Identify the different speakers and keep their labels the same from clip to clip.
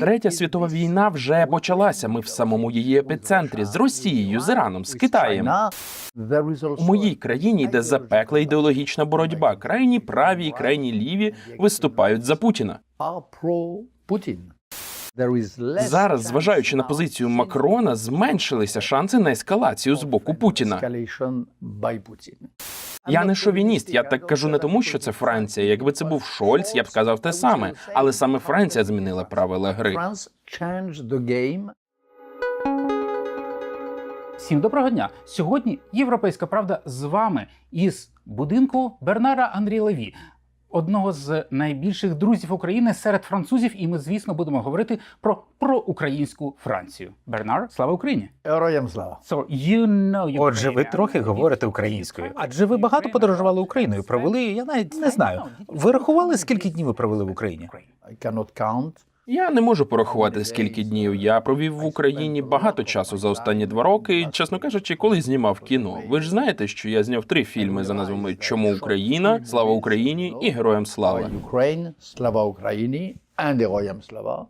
Speaker 1: Третя світова війна вже почалася. Ми в самому її епіцентрі з Росією, з Іраном, з Китаєм. У моїй країні йде запекла ідеологічна боротьба. Крайні праві і крайні ліві виступають за Путіна.
Speaker 2: are
Speaker 1: Зараз, зважаючи на позицію Макрона, зменшилися шанси на ескалацію з боку Путіна. Я не шовініст. Я так кажу не тому, що це Франція. Якби це був Шольц, я б сказав те саме. Але саме Франція змінила правила гри.
Speaker 3: Всім доброго дня! Сьогодні Європейська правда з вами із будинку Бернара Андрій Леві, одного з найбільших друзів України серед французів. І ми, звісно, будемо говорити про проукраїнську Францію. Бернар, слава Україні!
Speaker 2: Героям слава.
Speaker 3: So you know
Speaker 4: Отже, ви трохи говорите українською, адже ви багато подорожували Україною. Провели, я навіть не знаю. Ви рахували, скільки днів ви провели в Україні?
Speaker 2: I cannot count.
Speaker 1: Я не можу порахувати скільки днів. Я провів в Україні багато часу за останні два роки. І, чесно кажучи, коли знімав кіно. Ви ж знаєте, що я зняв три фільми за назвами Чому Україна, Слава Україні і Героям слава.
Speaker 2: Ukraine, слава Україні, and героям слава.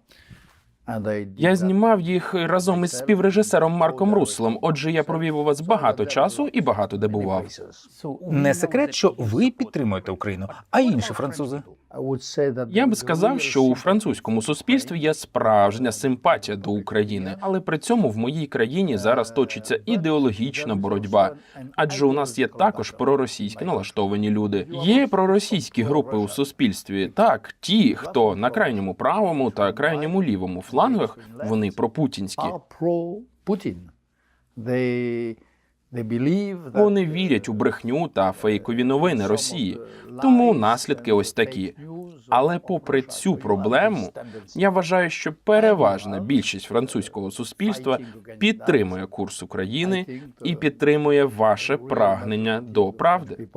Speaker 1: Я знімав їх разом із співрежисером Марком Руслом. Отже, я провів у вас багато часу і багато де бував.
Speaker 4: Не секрет, що ви підтримуєте Україну, а інші французи.
Speaker 1: Я
Speaker 2: the-
Speaker 1: б сказав, що у французькому суспільстві є справжня симпатія до України, але при цьому в моїй країні зараз точиться ідеологічна боротьба. Адже у нас є також проросійські налаштовані люди. Є проросійські групи у суспільстві. Так, ті, хто на крайньому правому та крайньому лівому флангах, вони пропутінські.
Speaker 2: are
Speaker 1: Вони вірять у брехню та фейкові новини Росії. Тому наслідки ось такі. Але попри цю проблему, я важаю, що переважна більшість французького суспільства підтримує курс України і підтримує ваше прагнення до правди.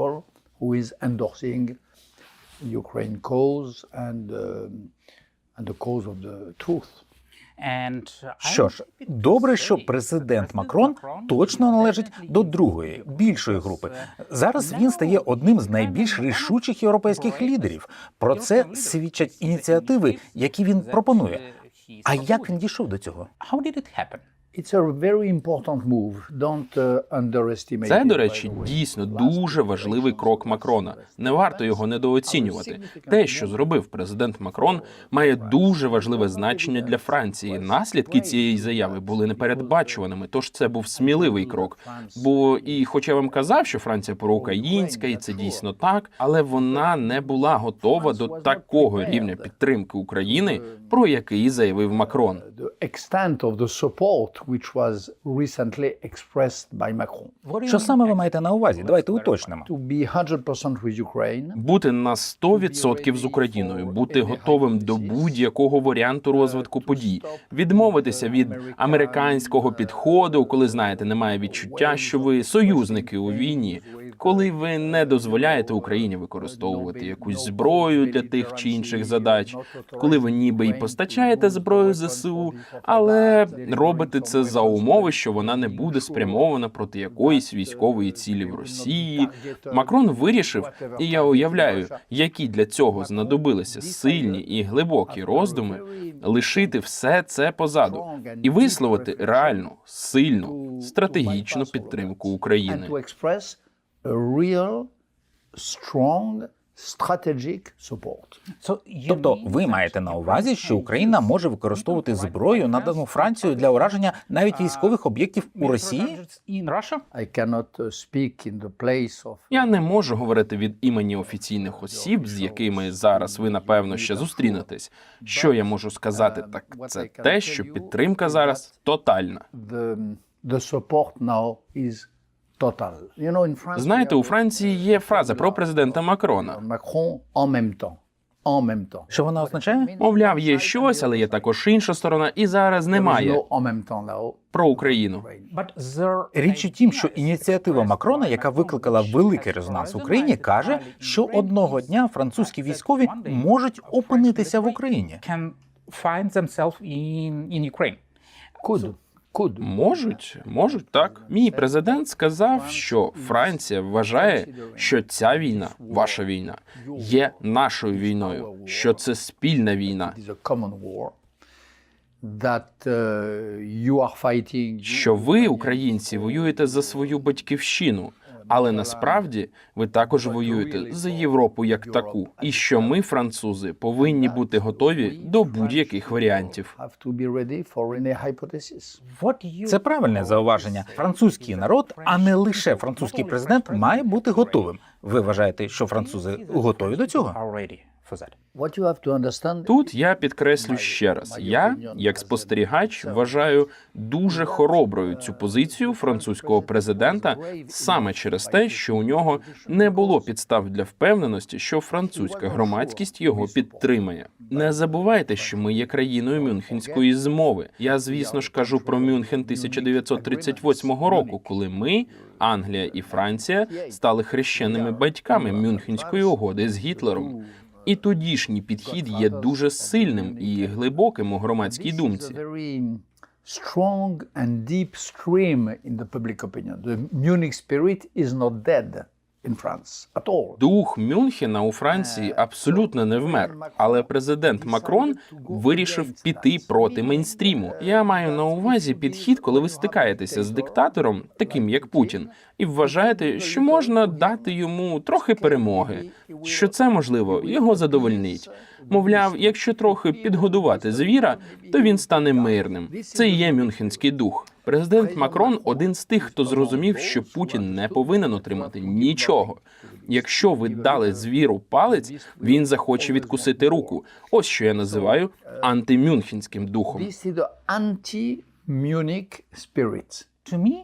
Speaker 2: Ukraine cause and um, and the cause of the truth.
Speaker 4: Що ж, добре, що президент Макрон точно належить до другої, більшої групи. Зараз він стає одним з найбільш рішучих європейських лідерів. Про це свідчать ініціативи, які він пропонує. А як він дійшов до цього?
Speaker 2: Uh.
Speaker 1: Це, до речі, дійсно дуже важливий крок Макрона. Не варто його недооцінювати. Те, що зробив президент Макрон, має дуже важливе значення для Франції. Наслідки цієї заяви були непередбачуваними. Тож це був сміливий крок. Бо і, хоч я вам казав, що Франція проукраїнська, і це дійсно так, але вона не була готова до такого рівня підтримки України, про який заявив Макрон.
Speaker 2: The extent of the support which was recently expressed by Macron.
Speaker 4: Що саме ви маєте на увазі? Давайте уточнимо.
Speaker 2: To be 100% with Ukraine,
Speaker 1: Бути на 100% з Україною, бути готовим до будь-якого варіанту розвитку подій, відмовитися від американського підходу, коли знаєте, немає відчуття, що ви союзники у війні, коли ви не дозволяєте Україні використовувати якусь зброю для тих чи інших задач, коли ви ніби і постачаєте зброю ЗСУ, але робите це за умови, що вона не буде спрямована проти якоїсь військової цілі в Росії. Макрон вирішив, і я уявляю, які для цього знадобилися сильні і глибокі роздуми, лишити все це позаду і висловити реальну, сильну, стратегічну підтримку України.
Speaker 2: Real, strong, strategic support.
Speaker 4: Тобто, ви маєте на увазі, що Україна може використовувати зброю, надану Францією для ураження навіть військових об'єктів у Росії?
Speaker 3: in Russia?
Speaker 2: I cannot uh, speak in the place of
Speaker 1: Я не можу говорити від імені офіційних осіб, з якими зараз ви напевно ще зустрінетесь. Що я можу сказати, так це те, що підтримка зараз тотальна.
Speaker 2: the, the support now is
Speaker 1: Знаєте, у Франції є фраза про президента Макрона.
Speaker 4: Що вона означає?
Speaker 1: Мовляв, є щось, але є також інша сторона, і зараз немає про Україну.
Speaker 4: Річ у тім, що ініціатива Макрона, яка викликала великий резонанс в Україні, каже, що одного дня французькі військові можуть опинитися в Україні.
Speaker 3: find themselves in, in Ukraine.
Speaker 2: Could.
Speaker 1: Можуть, можуть так. Мій президент сказав, що Франція вважає, що ця війна, ваша війна, є нашою війною, що це спільна війна.
Speaker 2: Uh.
Speaker 1: Що ви, українці, воюєте за свою батьківщину, але насправді ви також воюєте за Європу як таку, і що ми, французи, повинні бути готові до будь-яких варіантів.
Speaker 4: Це правильне зауваження. Французький народ, а не лише французький президент, має бути готовим. Ви вважаєте, що французи готові до цього?
Speaker 1: Тут я підкреслю ще раз: я, як спостерігач, вважаю дуже хороброю цю позицію французького президента саме через те, що у нього не було підстав для впевненості, що французька громадськість його підтримає. Не забувайте, що ми є країною Мюнхенської змови. Я, звісно ж, кажу про Мюнхен 1938 року, коли ми, Англія і Франція, стали хрещеними батьками Мюнхенської угоди з Гітлером. І тодішній підхід є дуже сильним і глибоким у громадській думці.
Speaker 2: strong and deep stream in the public opinion. The Munich spirit is not dead
Speaker 1: Дух Мюнхена у Франції абсолютно не вмер, але президент Макрон вирішив піти проти мейнстріму. Я маю на увазі підхід, коли ви стикаєтеся з диктатором, таким як Путін, і вважаєте, що можна дати йому трохи перемоги, що це можливо його задовольнить. Мовляв, якщо трохи підгодувати звіра, то він стане мирним. Це і є мюнхенський дух. Президент Макрон один з тих, хто зрозумів, що Путін не повинен отримати нічого. Якщо ви дали звіру палець, він захоче відкусити руку. Ось що я називаю антимюнхенським духом.
Speaker 3: To me,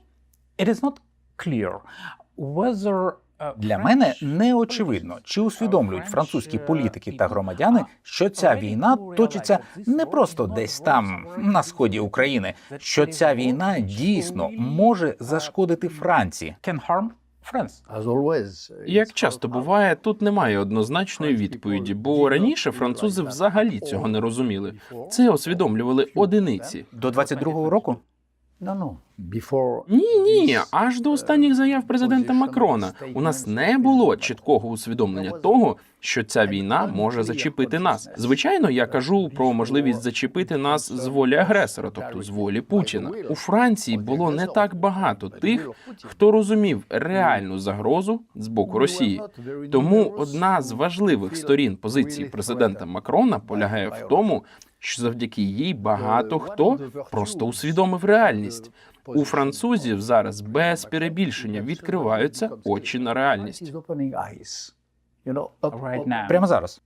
Speaker 3: it is not clear whether
Speaker 4: Для мене не очевидно, чи усвідомлюють французькі політики та громадяни, що ця війна точиться не просто десь там на сході України, що ця війна дійсно може зашкодити Франції.
Speaker 1: Як часто буває, тут немає однозначної відповіді, бо раніше французи взагалі цього не розуміли. Це усвідомлювали одиниці.
Speaker 4: До 22-го року
Speaker 1: Ні, ні, аж до останніх заяв президента Макрона. у нас не було чіткого усвідомлення того, що ця війна може зачепити нас. Звичайно, я кажу про можливість зачепити нас з волі агресора, тобто з волі Путіна. У Франції було не так багато тих, хто розумів реальну загрозу з боку Росії. Тому одна з важливих сторін позиції президента Макрона полягає в тому, що завдяки їй багато хто просто усвідомив реальність. У французів зараз без перебільшення відкриваються очі на реальність.
Speaker 3: Right now.
Speaker 4: прямо зараз.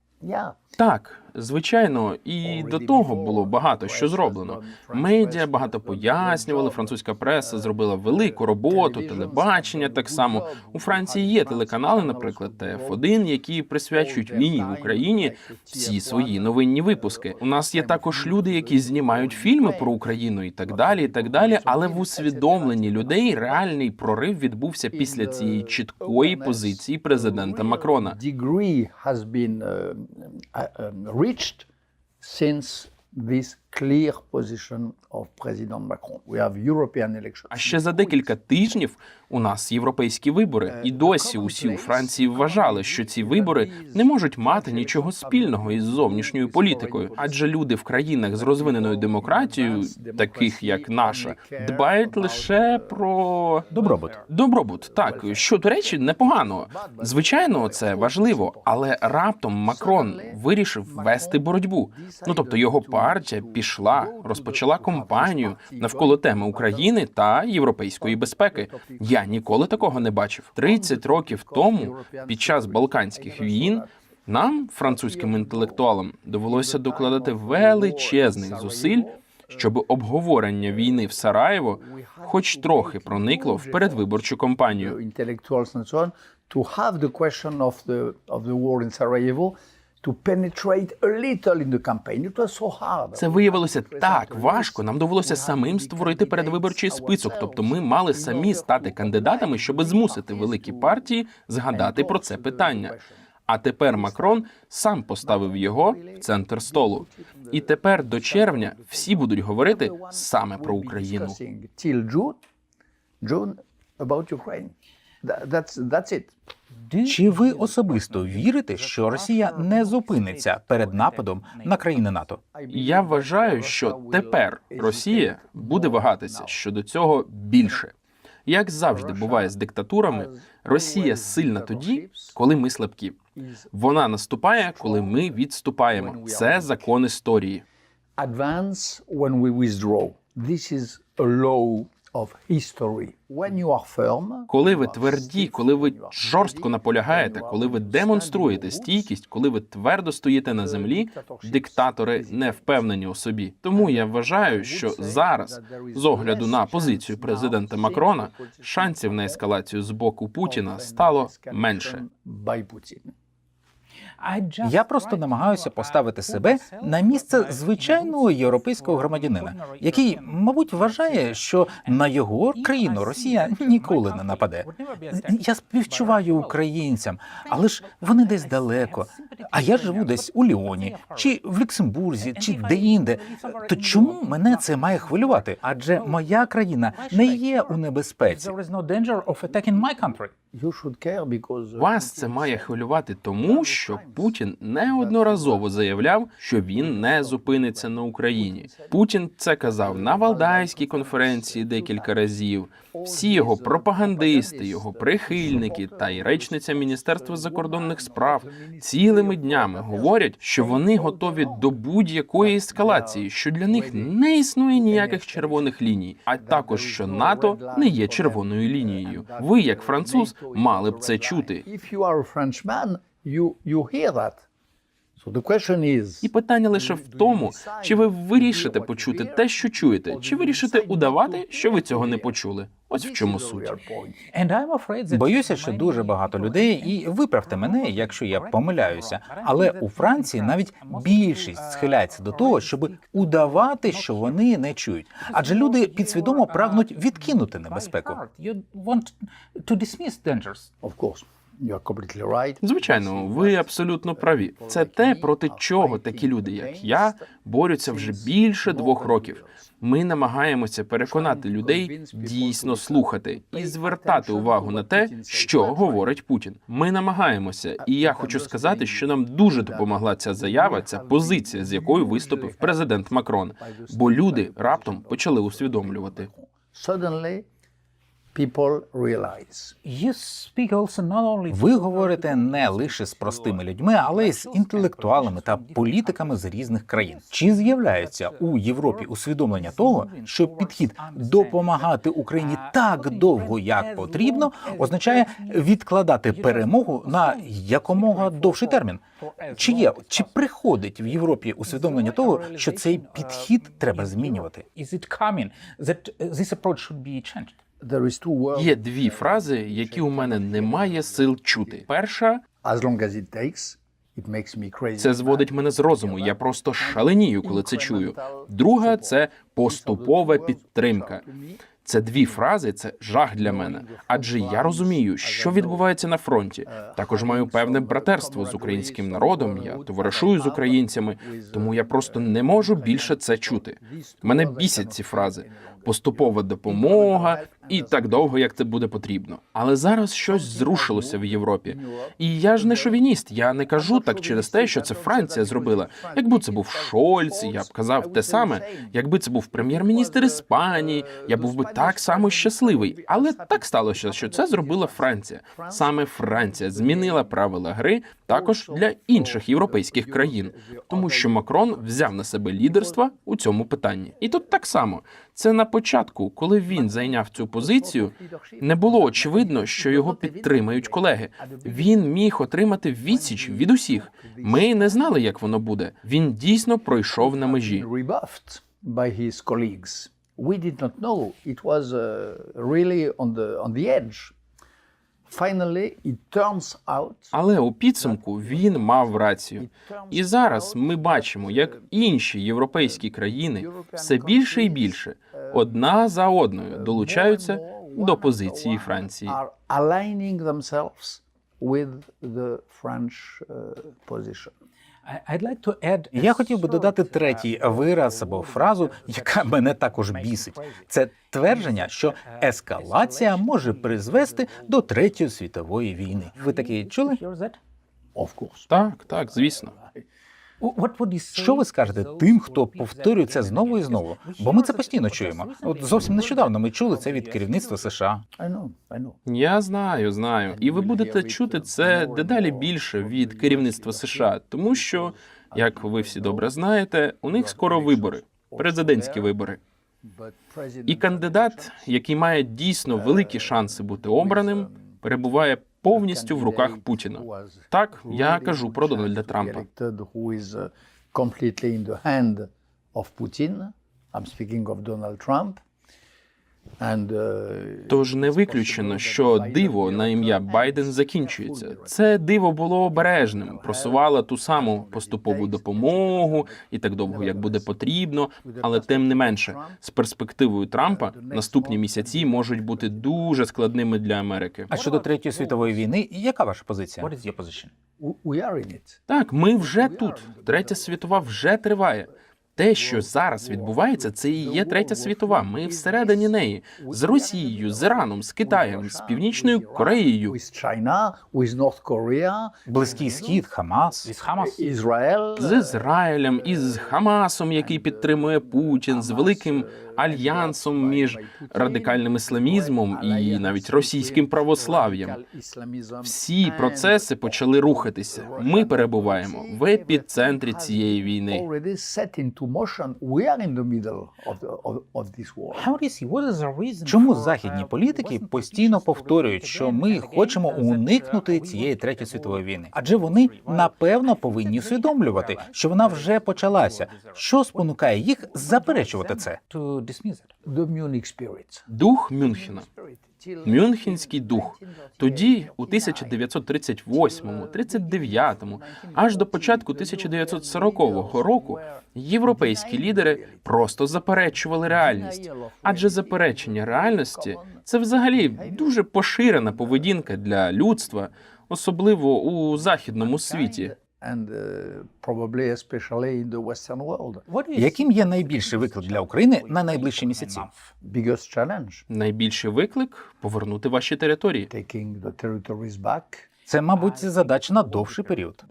Speaker 1: Так, звичайно, і до того було багато що зроблено. Медіа багато пояснювали. Французька преса зробила велику роботу, телебачення так само. У Франції є телеканали, наприклад, ТФ1, які присвячують війні в Україні всі свої новинні випуски. У нас є також люди, які знімають фільми про Україну і так далі, і так далі. Але в усвідомленні людей реальний прорив відбувся після цієї чіткої позиції президента Макрона.
Speaker 2: reached since this clear position of President Macron. We have European elections.
Speaker 1: А ще за декілька тижнів у нас європейські вибори, і досі усі у Франції вважали, що ці вибори не можуть мати нічого спільного із зовнішньою політикою, адже люди в країнах з розвиненою демократією, таких як наша, дбають лише про
Speaker 4: Добробут.
Speaker 1: Добробут, так що до речі, непогано. Звичайно, це важливо, але раптом Макрон вирішив вести боротьбу. Ну тобто його партія пішла, розпочала кампанію навколо теми України та європейської безпеки. Я ніколи такого не бачив. 30 років тому, під час Балканських війн. Нам, французьким інтелектуалам, довелося докладати величезних зусиль, щоб обговорення війни в Сараєво хоч трохи проникло в передвиборчу кампанію. Це виявилося так важко. Нам довелося самим створити передвиборчий список. Тобто, ми мали самі стати кандидатами, щоб змусити великі партії згадати про це питання. А тепер Макрон сам поставив його в центр столу. І тепер до червня всі будуть говорити саме про Україну.
Speaker 2: That's, that's it.
Speaker 4: Чи ви особисто вірите, що Росія не зупиниться перед нападом на країни НАТО?
Speaker 1: Я вважаю, що тепер Росія буде вагатися щодо цього більше. Як завжди буває з диктатурами, Росія сильна тоді, коли ми слабкі. Вона наступає, коли ми відступаємо. Це закон історії.
Speaker 2: Advance when we withdraw. This is a law of history. When you are firm,
Speaker 1: Коли ви тверді, коли ви жорстко наполягаєте, коли ви демонструєте стійкість, коли ви твердо стоїте на землі, диктатори не впевнені у собі. Тому я вважаю, що зараз, з огляду на позицію президента Макрона, шансів на ескалацію з боку Путіна стало менше.
Speaker 4: Я просто намагаюся поставити себе на місце звичайного європейського громадянина, який, мабуть, вважає, що на його країну Росія ніколи не нападе. Я співчуваю українцям, але ж вони десь далеко. А я живу десь у Ліоні, чи в Люксембурзі, чи де-інде. То чому мене це має хвилювати? Адже моя країна не є у небезпеці.
Speaker 2: Uh,
Speaker 1: Вас це має хвилювати тому, що Путін неодноразово заявляв, що він не зупиниться на Україні. Путін це казав на Валдайській конференції декілька разів. Всі його пропагандисти, його прихильники та й речниця Міністерства закордонних справ цілими днями говорять, що вони готові до будь-якої ескалації, що для них не існує ніяких червоних ліній, а також що НАТО не є червоною лінією. Ви, як француз, мали б це чути. І питання лише в тому, чи ви вирішите почути те, що чуєте, чи вирішите удавати, що ви цього не почули. Ось в чому суть.
Speaker 4: Боюся, що дуже багато людей, і виправте мене, якщо я помиляюся. Але у Франції навіть більшість схиляється до того, щоб удавати, що вони не чують. Адже люди підсвідомо прагнуть відкинути небезпеку.
Speaker 1: Звичайно, ви абсолютно праві. Це те, проти чого такі люди, як я, борються вже більше двох років. Ми намагаємося переконати людей дійсно слухати і звертати увагу на те, що говорить Путін. Ми намагаємося, і я хочу сказати, що нам дуже допомогла ця заява, ця позиція, з якою виступив президент Макрон. Бо люди раптом почали усвідомлювати.
Speaker 2: People realize.
Speaker 3: You speak also not only
Speaker 4: Ви говорите не лише з простими людьми, але й з інтелектуалами та політиками з різних країн. Чи з'являється у Європі усвідомлення того, що підхід допомагати Україні так довго, як потрібно, означає відкладати перемогу на якомога довший термін? Чи є чи приходить в Європі усвідомлення того, що цей підхід треба змінювати?
Speaker 3: is it coming that uh, this approach should be changed?
Speaker 1: Є дві фрази, які у мене немає сил чути. Перша
Speaker 2: As long as it takes, it makes me crazy.
Speaker 1: Це зводить мене з розуму. Я просто шаленію, коли це чую. Друга це поступова підтримка. Це дві фрази, це жах для мене. Адже я розумію, що відбувається на фронті. Також маю певне братерство з українським народом. Я товаришую з українцями, тому я просто не можу більше це чути. Мене бісять ці фрази. Поступова допомога і так довго, як це буде потрібно. Але зараз щось зрушилося в Європі. І я ж не шовініст. Я не кажу так через те, що це Франція зробила. Якби це був Шольц, я б казав те саме. Якби це був прем'єр-міністр Іспанії, я був би так само щасливий. Але так сталося, що це зробила Франція. Саме Франція змінила правила гри також для інших європейських країн, тому що Макрон взяв на себе лідерство у цьому питанні. І тут так само. Це на початку, коли він зайняв цю позицію, не було очевидно, що його підтримають колеги. Він міг отримати відсіч від усіх. Ми не знали, як воно буде. Він дійсно пройшов на межі.
Speaker 2: uh, really on the on the edge. Finally, it turns out
Speaker 1: Але у підсумку він мав рацію. І зараз ми бачимо, як інші європейські країни все більше і більше одна за одною долучаються до позиції Франції.
Speaker 2: aligning themselves with the French uh, position.
Speaker 3: I'd like
Speaker 4: Я хотів би додати третій вираз або фразу, яка мене також бісить. Це твердження, що ескалація може призвести до третьої світової війни. Ви таке чули?
Speaker 2: Of.
Speaker 1: Так, так, звісно.
Speaker 4: Що ви скажете тим, хто повторює це знову і знову? Бо ми це постійно чуємо. От зовсім нещодавно ми чули це від керівництва США.
Speaker 1: Я знаю, знаю. І ви будете чути це дедалі більше від керівництва США, тому що, як ви всі добре знаєте, у них скоро вибори, президентські вибори. І кандидат, який має дійсно великі шанси бути обраним, перебуває повністю в руках Путіна. Так, я кажу про Дональда Трампа.
Speaker 2: Uh, of Putin. I'm speaking of Donald Trump. Uh,
Speaker 1: Тож не виключено, що диво на ім'я Байден закінчується. Це диво було обережним, просувало ту саму поступову допомогу і так довго, як буде потрібно. Але тим не менше, з перспективою Трампа наступні місяці можуть бути дуже складними для Америки.
Speaker 4: А щодо третьої світової війни, яка ваша позиція?
Speaker 2: It.
Speaker 1: Так, ми вже тут. Третя світова вже триває. Те, що зараз відбувається, це і є третя світова. Ми всередині неї з Росією, з Іраном, з Китаєм, з Північною Кореєю.
Speaker 4: Близький схід, Хамас.
Speaker 3: Із Хамас?
Speaker 2: Ізраїл
Speaker 1: з Ізраїлем, із Хамасом, який підтримує Путін, з великим альянсом між радикальним исламізмом і навіть російським православ'ям. Всі процеси почали рухатися. Ми перебуваємо в епіцентрі цієї війни.
Speaker 4: Чому західні політики постійно повторюють, що ми хочемо уникнути цієї третьої світової війни? Адже вони напевно повинні усвідомлювати, що вона вже почалася. Що спонукає їх заперечувати це?
Speaker 1: Дух Мюнхена. Мюнхенський дух. Тоді, у 1938-му, 39-му, аж до початку 1940 року, європейські лідери просто заперечували реальність. Адже заперечення реальності це взагалі дуже поширена поведінка для людства, особливо у західному світі.
Speaker 2: Uh,
Speaker 4: Яким є найбільший виклик для України на найближчі місяці?
Speaker 1: Найбільший виклик повернути ваші території.
Speaker 4: Це, мабуть, задача на довший період.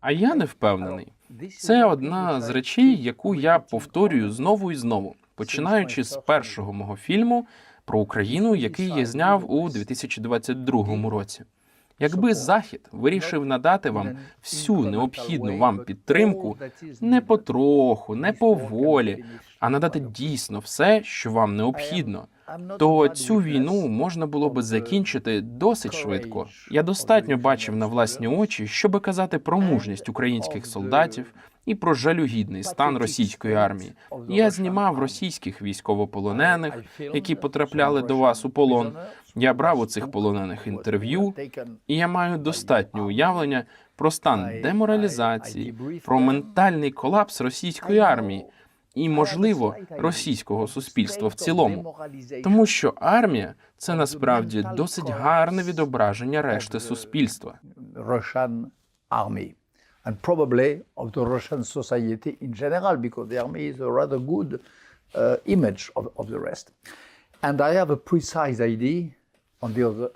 Speaker 1: А я не впевнений. Це одна з речей, яку я повторюю знову і знову, починаючи з першого мого фільму про Україну, який я зняв у 2022 році. Якби Захід вирішив надати вам всю необхідну вам підтримку, не потроху, не поволі, а надати дійсно все, що вам необхідно, то цю війну можна було би закінчити досить швидко. Я достатньо бачив на власні очі, щоби казати про мужність українських солдатів і про жалюгідний стан російської армії. Я знімав російських військовополонених, які потрапляли до вас у полон. Я брав у цих полонених інтерв'ю, і я маю достатнє уявлення про стан деморалізації, про ментальний колапс російської армії і, можливо, російського суспільства в цілому. Тому що армія це насправді досить гарне відображення решти суспільства.
Speaker 2: Army, and probably of the Russian society in general, because the army is a rather good uh, image of, of the rest. And I have a precise idea.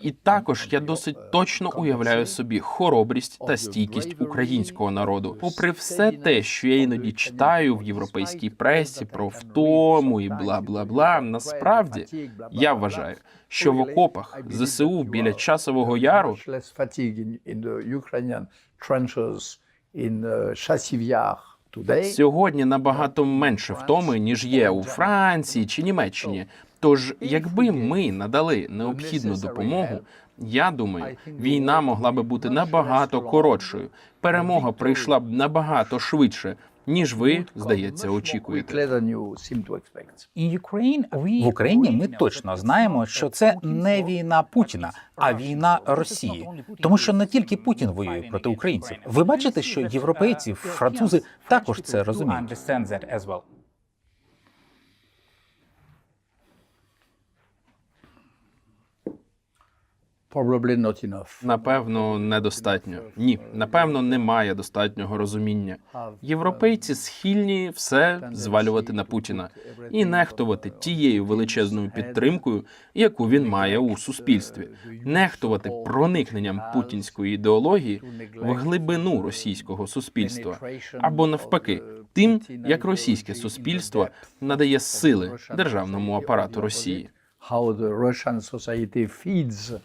Speaker 1: І також я досить точно уявляю собі хоробрість та стійкість українського народу, попри все те, що я іноді читаю в європейській пресі про втому і бла бла бла. Насправді я вважаю, що в окопах ЗСУ біля часового яру
Speaker 2: Uh,
Speaker 1: сьогодні набагато менше втоми, ніж є у Франції чи Німеччині. Тож, якби ми надали необхідну допомогу, я думаю, війна могла би бути набагато коротшою. Перемога прийшла б набагато швидше, ніж ви, здається, очікуєте.
Speaker 4: В Україні ми точно знаємо, що це не війна Путіна, а війна Росії, тому що не тільки Путін воює проти українців. Ви бачите, що європейці, французи також це розуміють.
Speaker 2: Probably not enough.
Speaker 1: Напевно, недостатньо. Ні, напевно, немає достатнього розуміння. Європейці схильні все звалювати на Путіна і нехтувати тією величезною підтримкою, яку він має у суспільстві, нехтувати проникненням путінської ідеології в глибину російського суспільства, або навпаки, тим, як російське суспільство надає сили державному апарату Росії.
Speaker 2: How the Russian society feeds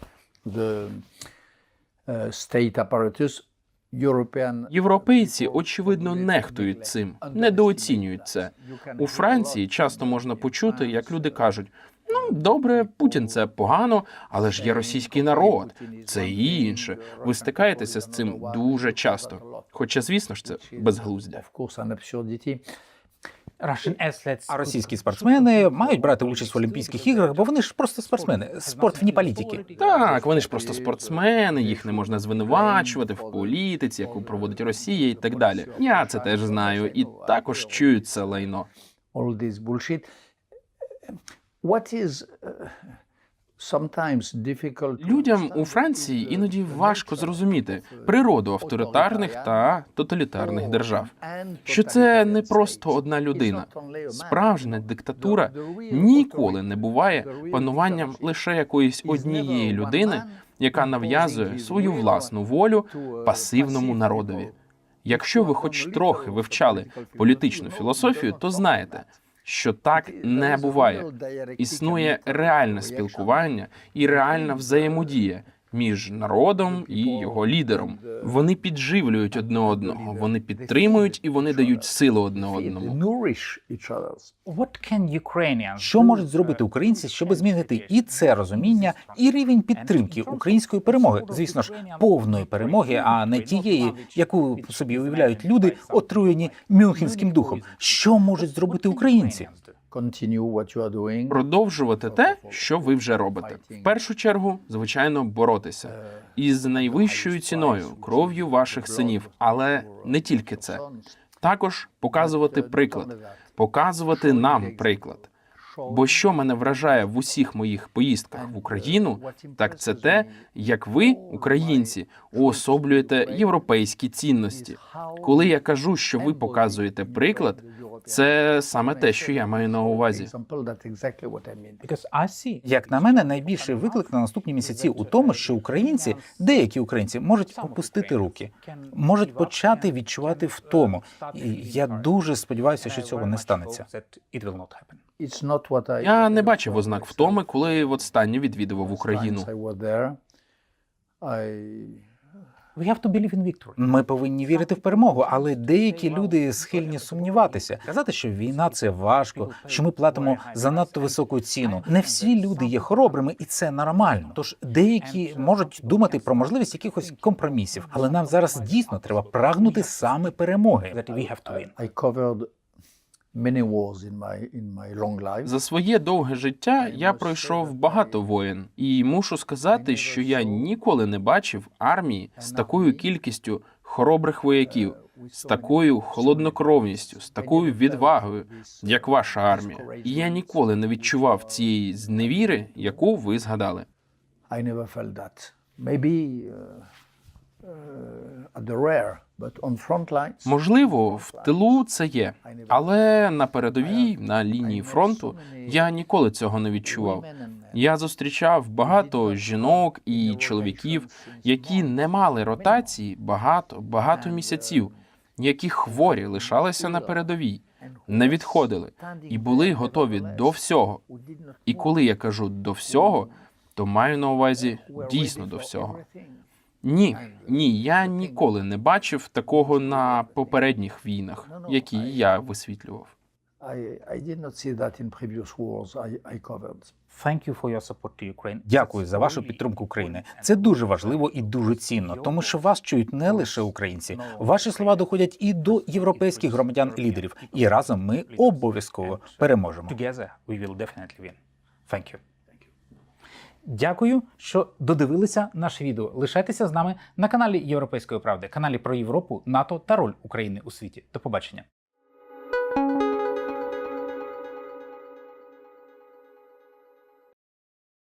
Speaker 2: the uh, state apparatus.
Speaker 1: Європейці очевидно нехтують цим, недооцінюють це. У Франції часто можна почути, як люди кажуть: ну добре, Путін це погано, але ж є російський народ, це і інше. Ви стикаєтеся з цим дуже часто. Хоча, звісно ж, це безглуздя.
Speaker 4: А російські спортсмени мають брати участь в Олімпійських іграх, бо вони ж просто спортсмени. Спорт вні політики.
Speaker 1: Так, вони ж просто спортсмени, їх не можна звинувачувати в політиці, яку проводить Росія, і так далі. Я це теж знаю, і також чую це лайно.
Speaker 2: all this bullshit. What is uh, sometimes difficult to
Speaker 1: Людям у Франції іноді важко зрозуміти
Speaker 2: uh,
Speaker 1: природу авторитарних та тоталітарних держав. Що це не просто одна людина. Справжня диктатура ніколи не буває пануванням лише якоїсь однієї людини, яка нав'язує свою власну волю пасивному народові. Якщо ви хоч трохи вивчали політичну філософію, то знаєте, що так не буває. Існує реальне спілкування і реальна взаємодія між народом і його лідером. Вони підживлюють одне одного, вони підтримують і вони дають силу одне одному.
Speaker 4: Що можуть зробити українці, щоб змінити і це розуміння, і рівень підтримки української перемоги? Звісно ж, повної перемоги, а не тієї, яку собі уявляють люди, отруєні мюнхенським духом. Що можуть зробити українці?
Speaker 1: Продовжувати те, що ви вже робите. В першу чергу, звичайно, боротися із найвищою ціною, кров'ю ваших синів, але не тільки це. Також показувати приклад, показувати нам приклад. Бо що мене вражає в усіх моїх поїздках в Україну, так це те, як ви, українці, уособлюєте європейські цінності. Коли я кажу, що ви показуєте приклад, це саме те, що я маю на увазі.
Speaker 4: Як на мене, найбільший виклик на наступні місяці у тому, що українці, деякі українці, можуть опустити руки, можуть почати відчувати втому. І я дуже сподіваюся, що цього не станеться.
Speaker 1: Я не бачив ознак втоми, коли востаннє відвідував Україну.
Speaker 2: I was there. I
Speaker 3: We have to believe in victory.
Speaker 4: Ми повинні вірити в перемогу, але деякі люди схильні сумніватися, казати, що війна це важко, що ми платимо занадто високу ціну. Не всі люди є хоробрими, і це нормально. Тож деякі можуть думати про можливість якихось компромісів, але нам зараз дійсно треба прагнути саме перемоги.
Speaker 3: That we have to win.
Speaker 2: I covered
Speaker 1: За своє довге життя я пройшов багато воєн, і мушу сказати, що я ніколи не бачив армії з такою кількістю хоробрих вояків, з такою холоднокровністю, з такою відвагою, як ваша армія. І я ніколи не відчував цієї зневіри, яку ви згадали.
Speaker 2: Maybe uh, uh, at the rare,
Speaker 1: Можливо, в тилу це є, але на передовій, на лінії фронту, я ніколи цього не відчував. Я зустрічав багато жінок і чоловіків, які не мали ротації багато багато місяців, які хворі лишалися на передовій, не відходили і були готові до всього. І коли я кажу до всього, то маю на увазі дійсно до всього. Ні, ні, я ніколи не бачив такого на попередніх війнах, які я висвітлював.
Speaker 4: Дякую за вашу підтримку України. Це дуже важливо і дуже цінно, тому що вас чують не лише українці. Ваші слова доходять і до європейських громадян лідерів. І разом ми обов'язково переможемо.
Speaker 3: Thank you. Дякую, що додивилися наше відео. Лишайтеся з нами на каналі Європейської правди, каналі про Європу, НАТО та роль України у світі. До побачення.